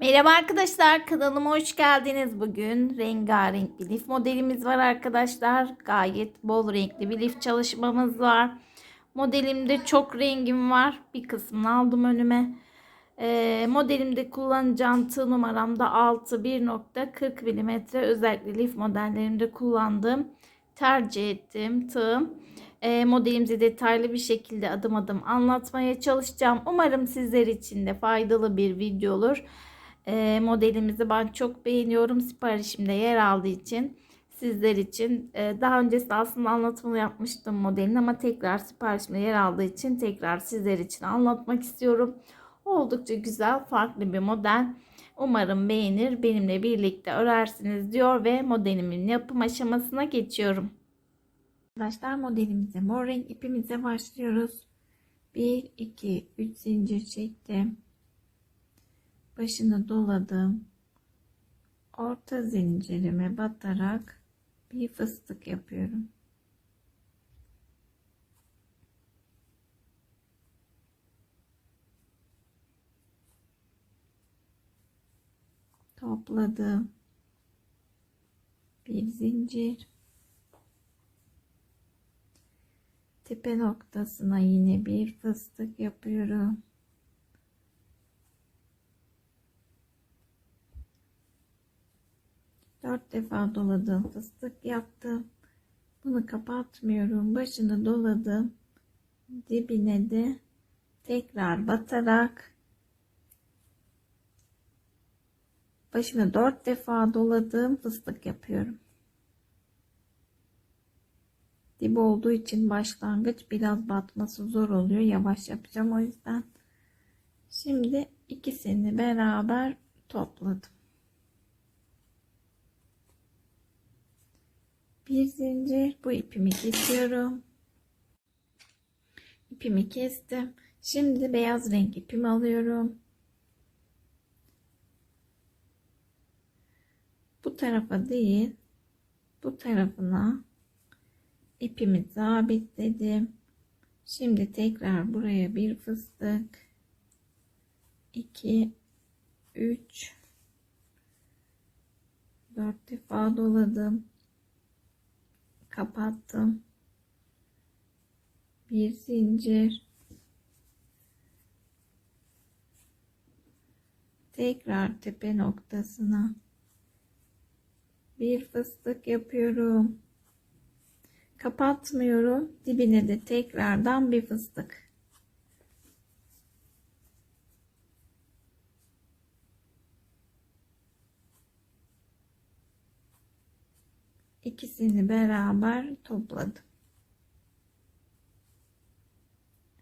Merhaba arkadaşlar kanalıma hoş geldiniz. Bugün rengarenk bir lif modelimiz var arkadaşlar. Gayet bol renkli bir lif çalışmamız var. Modelimde çok rengim var. Bir kısmını aldım önüme. Ee, modelimde kullanacağım tığ numaramda 6 1.40 mm. Özellikle lif modellerimde kullandığım tercih ettiğim tığım. Ee, modelimizi detaylı bir şekilde adım adım anlatmaya çalışacağım. Umarım sizler için de faydalı bir video olur e, modelimizi ben çok beğeniyorum. Siparişimde yer aldığı için sizler için e, daha öncesinde aslında anlatımını yapmıştım modelin ama tekrar siparişimde yer aldığı için tekrar sizler için anlatmak istiyorum. Oldukça güzel farklı bir model. Umarım beğenir benimle birlikte örersiniz diyor ve modelimin yapım aşamasına geçiyorum. Arkadaşlar modelimize mor renk ipimize başlıyoruz. 1 2 3 zincir çektim başını doladım. Orta zincirime batarak bir fıstık yapıyorum. Topladım. Bir zincir. Tepe noktasına yine bir fıstık yapıyorum. Dört defa doladım. Fıstık yaptım. Bunu kapatmıyorum. Başını doladım. Dibine de tekrar batarak başını dört defa doladım. Fıstık yapıyorum. Dip olduğu için başlangıç biraz batması zor oluyor. Yavaş yapacağım o yüzden. Şimdi ikisini beraber topladım. Bir zincir. Bu ipimi kesiyorum. İpimi kestim. Şimdi beyaz renk ipimi alıyorum. Bu tarafa değil bu tarafına ipimi sabitledim şimdi tekrar buraya bir fıstık. 2 3 4 defa doladım kapattım. Bir zincir. Tekrar tepe noktasına bir fıstık yapıyorum. Kapatmıyorum. Dibine de tekrardan bir fıstık. İkisini beraber topladım.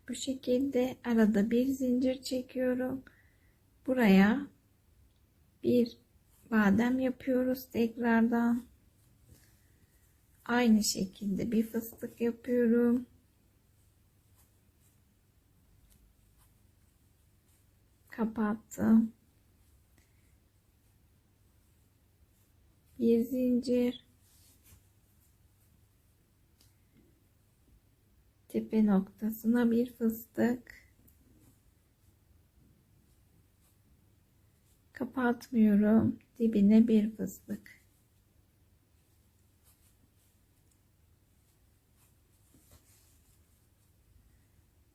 Bu şekilde arada bir zincir çekiyorum. Buraya bir badem yapıyoruz tekrardan. Aynı şekilde bir fıstık yapıyorum. Kapattım. Bir zincir tepe noktasına bir fıstık. Kapatmıyorum. Dibine bir fıstık.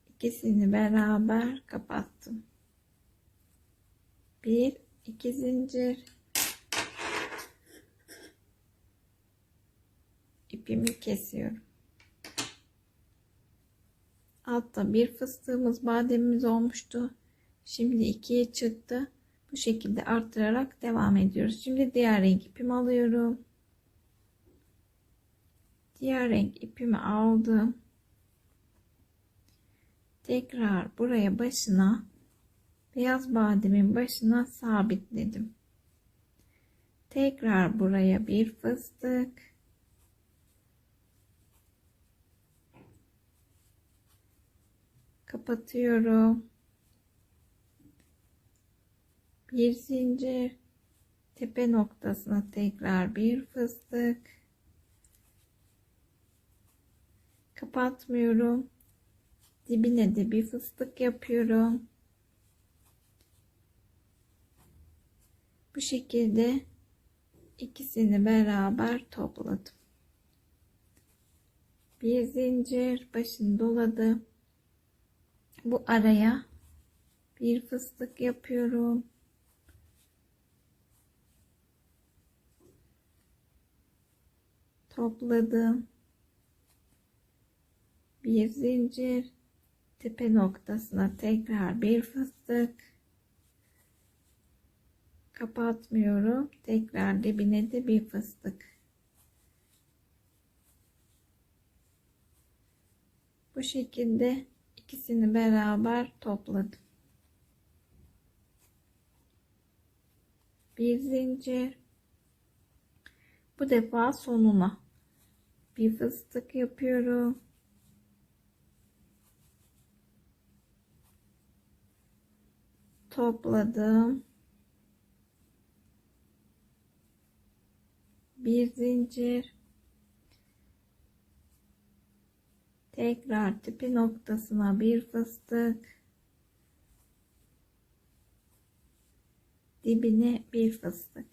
İkisini beraber kapattım. Bir iki zincir. İpimi kesiyorum Altta bir fıstığımız bademimiz olmuştu. Şimdi ikiye çıktı. Bu şekilde arttırarak devam ediyoruz. Şimdi diğer renk ipimi alıyorum. Diğer renk ipimi aldım. Tekrar buraya başına beyaz bademin başına sabitledim. Tekrar buraya bir fıstık kapatıyorum. Bir zincir tepe noktasına tekrar bir fıstık kapatmıyorum. Dibine de bir fıstık yapıyorum. Bu şekilde ikisini beraber topladım. Bir zincir başını doladım. Bu araya bir fıstık yapıyorum. Topladım. Bir zincir tepe noktasına tekrar bir fıstık kapatmıyorum. Tekrar dibine de bir fıstık. Bu şekilde ikisini beraber topladım. Bir zincir. Bu defa sonuna bir fıstık yapıyorum. Topladım. Bir zincir. Tekrar tipi noktasına bir fıstık. Dibine bir fıstık.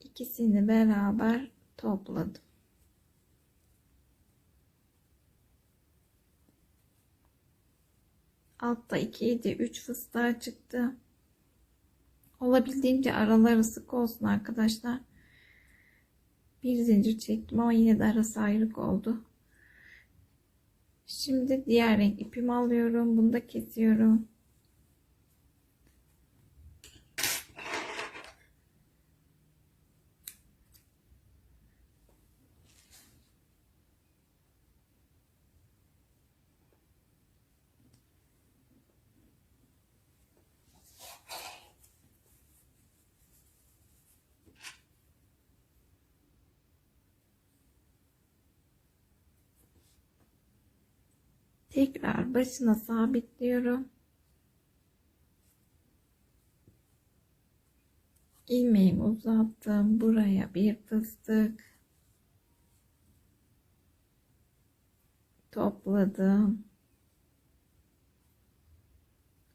İkisini beraber topladım. Altta 2 idi 3 fıstığa çıktı. Olabildiğince araları sık olsun arkadaşlar. Bir zincir çektim ama yine de arası ayrık oldu. Şimdi diğer renk ipimi alıyorum. Bunu da kesiyorum. Tekrar başına sabitliyorum. ilmeğimi uzattım. Buraya bir fıstık topladım.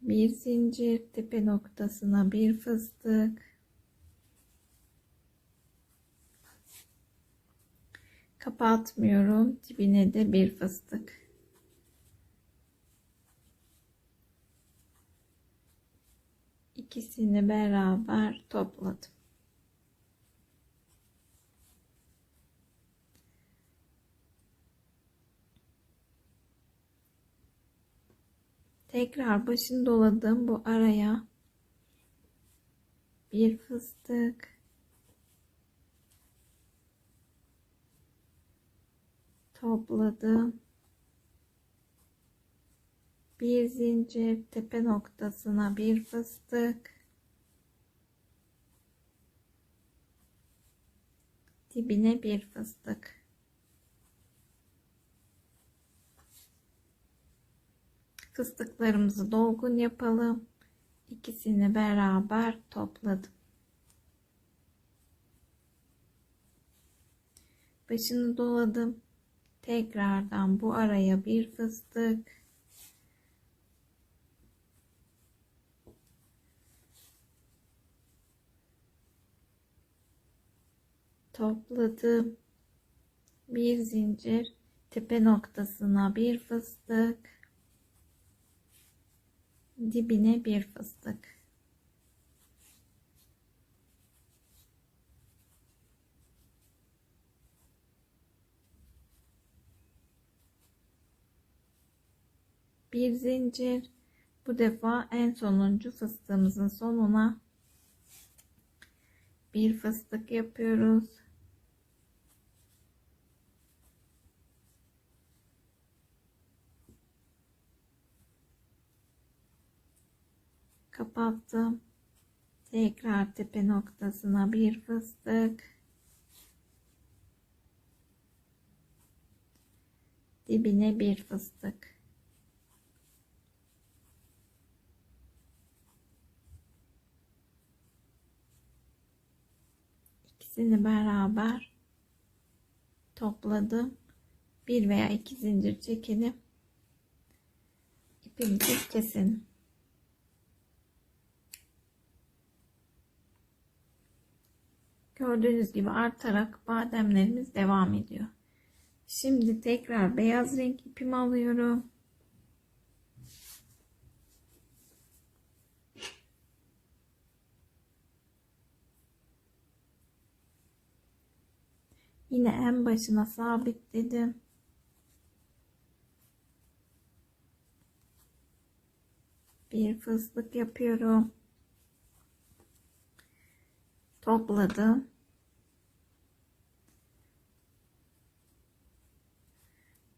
Bir zincir tepe noktasına bir fıstık. Kapatmıyorum. Dibine de bir fıstık. İkisini beraber topladım. Tekrar başını doladım bu araya. Bir fıstık. Topladım bir zincir tepe noktasına bir fıstık. Dibine bir fıstık. Fıstıklarımızı dolgun yapalım. İkisini beraber topladım. Başını doladım. Tekrardan bu araya bir fıstık topladım. Bir zincir tepe noktasına bir fıstık dibine bir fıstık. Bir zincir bu defa en sonuncu fıstığımızın sonuna bir fıstık yapıyoruz. Kapattım. Tekrar tepe noktasına bir fıstık. Dibine bir fıstık. İkisini beraber topladım. Bir veya iki zincir çekelim. ipimizi kesin. Gördüğünüz gibi artarak bademlerimiz devam ediyor. Şimdi tekrar beyaz renk ipimi alıyorum. Yine en başına sabitledim. Bir fıstık yapıyorum. Topladım.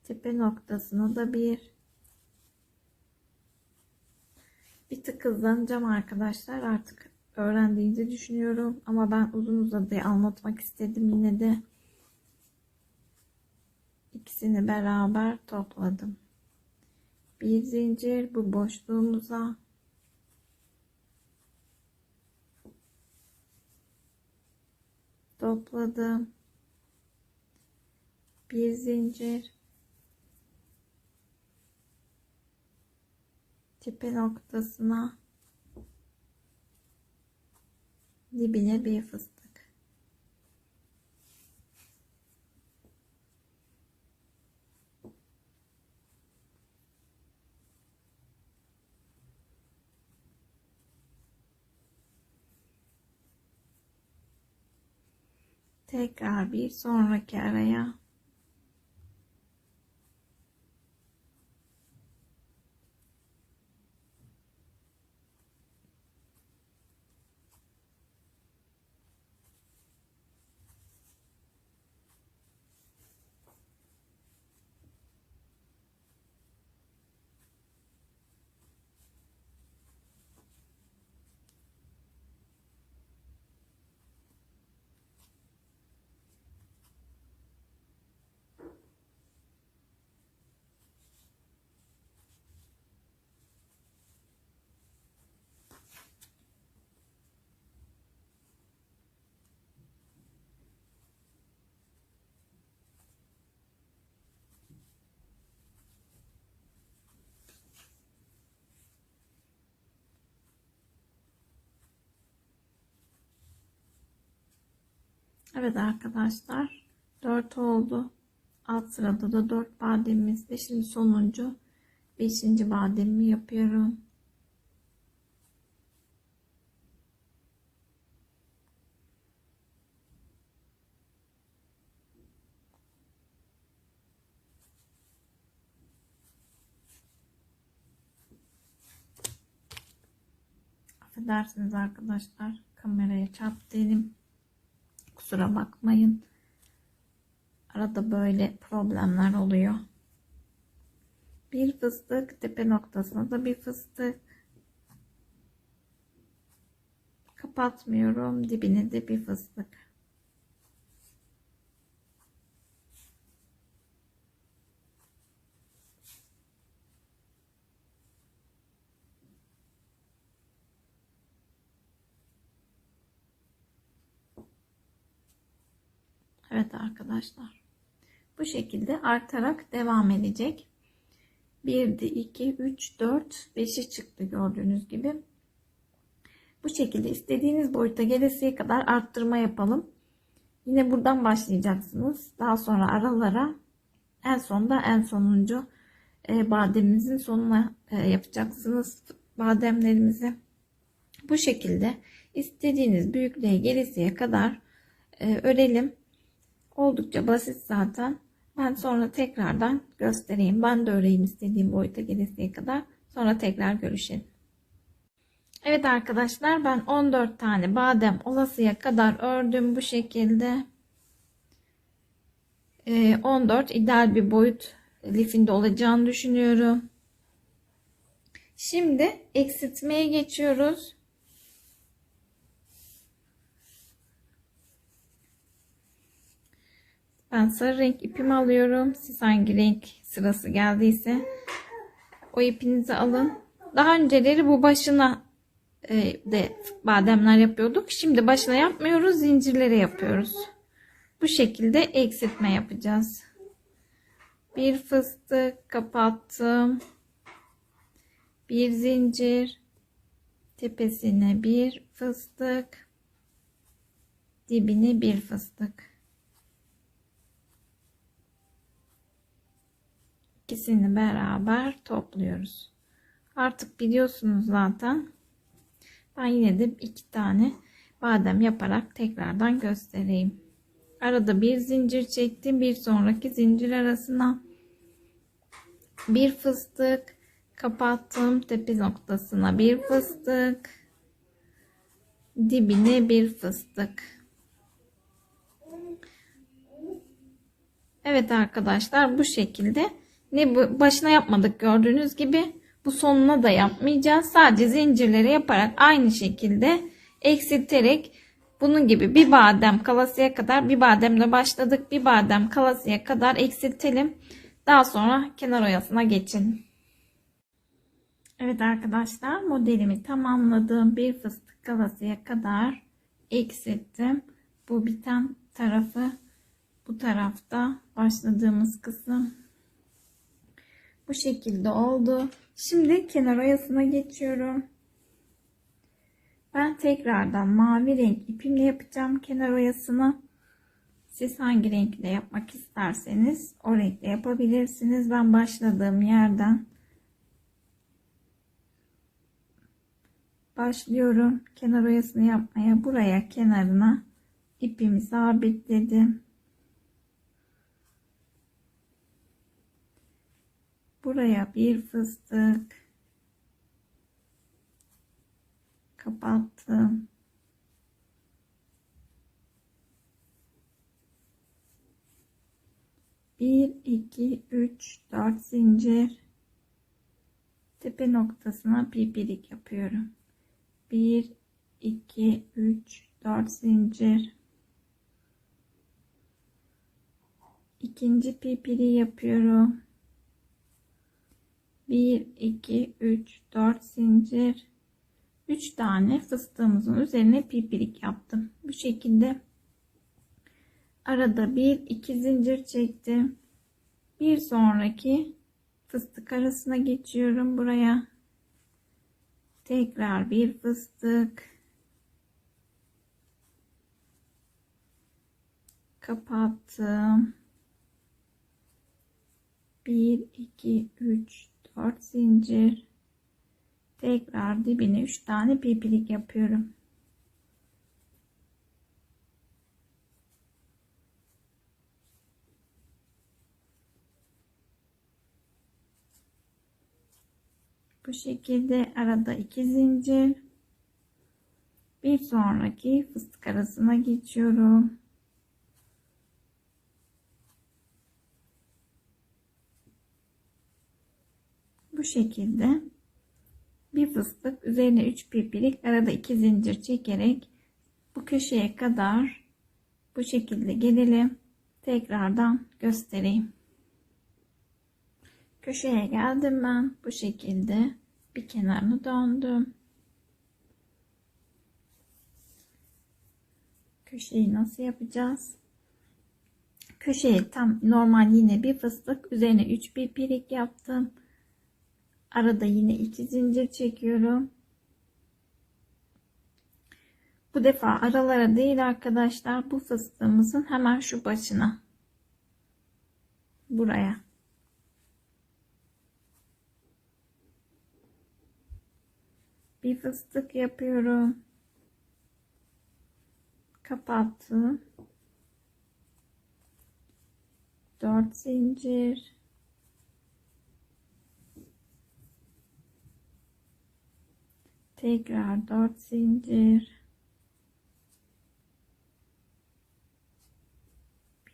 Tepe noktasına da bir. Bir tık hızlanacağım arkadaşlar. Artık öğrendiğinizi düşünüyorum. Ama ben uzun uzadıya anlatmak istedim yine de. İkisini beraber topladım. Bir zincir bu boşluğumuza. Topladım. Bir zincir tepe noktasına dibine bir fıstık. Tekrar bir sonraki araya Evet arkadaşlar 4 oldu. Alt sırada da 4 bademimizde. Şimdi sonuncu 5. bademimi yapıyorum. Affedersiniz arkadaşlar. Kameraya çarptı elim. Kusura bakmayın. Arada böyle problemler oluyor. Bir fıstık tepe noktasına da bir fıstık. Kapatmıyorum. Dibine de bir fıstık. Evet arkadaşlar. Bu şekilde artarak devam edecek. 1'di 2, 3, 4, 5'i çıktı gördüğünüz gibi. Bu şekilde istediğiniz boyuta gelesiye kadar arttırma yapalım. Yine buradan başlayacaksınız. Daha sonra aralara en sonda en sonuncu e, bademinizin sonuna e, yapacaksınız bademlerimizi. Bu şekilde istediğiniz büyüklüğe gelesiye kadar e, örelim. Oldukça basit zaten. Ben sonra tekrardan göstereyim. Ben de öreyim istediğim boyuta gelesiye kadar. Sonra tekrar görüşelim. Evet arkadaşlar ben 14 tane badem olasıya kadar ördüm bu şekilde. 14 ee, ideal bir boyut lifinde olacağını düşünüyorum. Şimdi eksiltmeye geçiyoruz. Ben sarı renk ipimi alıyorum. Siz hangi renk sırası geldiyse o ipinizi alın. Daha önceleri bu başına e, de bademler yapıyorduk. Şimdi başına yapmıyoruz. Zincirleri yapıyoruz. Bu şekilde eksiltme yapacağız. Bir fıstık kapattım. bir zincir, tepesine bir fıstık, dibine bir fıstık. İkisini beraber topluyoruz. Artık biliyorsunuz zaten. Ben yine de iki tane badem yaparak tekrardan göstereyim. Arada bir zincir çektim. Bir sonraki zincir arasına bir fıstık kapattım. Tepe noktasına bir fıstık. Dibine bir fıstık. Evet arkadaşlar bu şekilde ne başına yapmadık gördüğünüz gibi bu sonuna da yapmayacağız. Sadece zincirleri yaparak aynı şekilde eksilterek bunun gibi bir badem kalasıya kadar bir bademle başladık. Bir badem kalasıya kadar eksiltelim. Daha sonra kenar oyasına geçin. Evet arkadaşlar modelimi tamamladım. Bir fıstık kalasıya kadar eksilttim. Bu biten tarafı bu tarafta başladığımız kısım bu şekilde oldu. Şimdi kenar oyasına geçiyorum. Ben tekrardan mavi renk ipimle yapacağım kenar oyasını. Siz hangi renkle yapmak isterseniz o renkle yapabilirsiniz. Ben başladığım yerden başlıyorum. Kenar oyasını yapmaya buraya kenarına ipimi sabitledim. Buraya bir fıstık kapattım. Bir, iki, üç, dört zincir. Tepe noktasına pipirik yapıyorum. Bir, iki, üç, dört zincir. İkinci pipiri yapıyorum. 1 2 3 4 zincir. 3 tane fıstığımızın üzerine pipirik yaptım. Bu şekilde arada bir iki zincir çektim. Bir sonraki fıstık arasına geçiyorum buraya. Tekrar bir fıstık. Kapattım. 1 2 3 4 zincir. Tekrar dibine 3 tane pipilik yapıyorum. Bu şekilde arada 2 zincir. Bir sonraki fıstık arasına geçiyorum bu şekilde bir fıstık üzerine 3 pipilik arada 2 zincir çekerek bu köşeye kadar bu şekilde gelelim. Tekrardan göstereyim. Köşeye geldim ben. Bu şekilde bir kenarını döndüm. Köşeyi nasıl yapacağız? Köşeye tam normal yine bir fıstık üzerine 3 pipilik yaptım Arada yine iki zincir çekiyorum. Bu defa aralara değil arkadaşlar. Bu fıstığımızın hemen şu başına. Buraya. Bir fıstık yapıyorum. Kapattım. 4 zincir tekrar 4 zincir.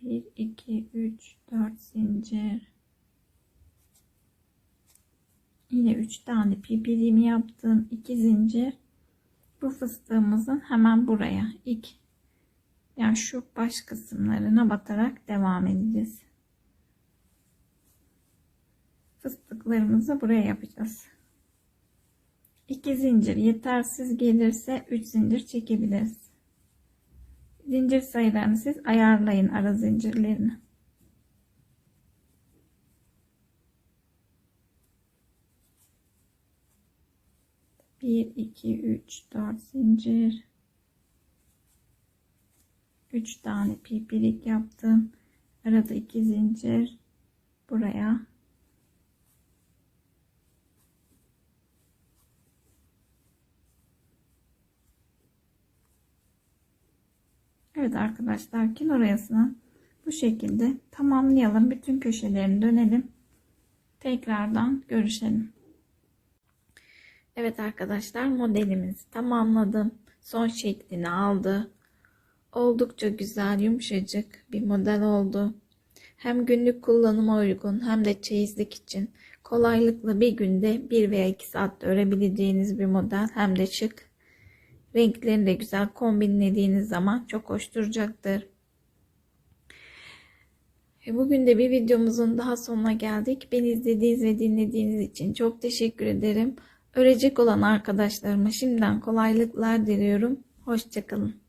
1 2 3 4 zincir. Yine 3 tane pipiliğimi yaptım. 2 zincir. Bu fıstığımızın hemen buraya. İlk yani şu baş kısımlarına batarak devam edeceğiz. Fıstıklarımızı buraya yapacağız 2 zincir yetersiz gelirse 3 zincir çekebiliriz. Zincir sayılarını siz ayarlayın ara zincirlerini. 1 2 3 4 zincir 3 tane pipirik yaptım. Arada 2 zincir buraya Evet arkadaşlar kenar oyasını bu şekilde tamamlayalım. Bütün köşelerini dönelim. Tekrardan görüşelim. Evet arkadaşlar modelimizi tamamladım. Son şeklini aldı. Oldukça güzel yumuşacık bir model oldu. Hem günlük kullanıma uygun hem de çeyizlik için kolaylıkla bir günde 1 veya 2 saatte örebileceğiniz bir model hem de şık. Renklerini de güzel kombinlediğiniz zaman çok hoş duracaktır. E, Bugün de bir videomuzun daha sonuna geldik. Beni izlediğiniz ve dinlediğiniz için çok teşekkür ederim. Örecek olan arkadaşlarıma şimdiden kolaylıklar diliyorum. Hoşçakalın.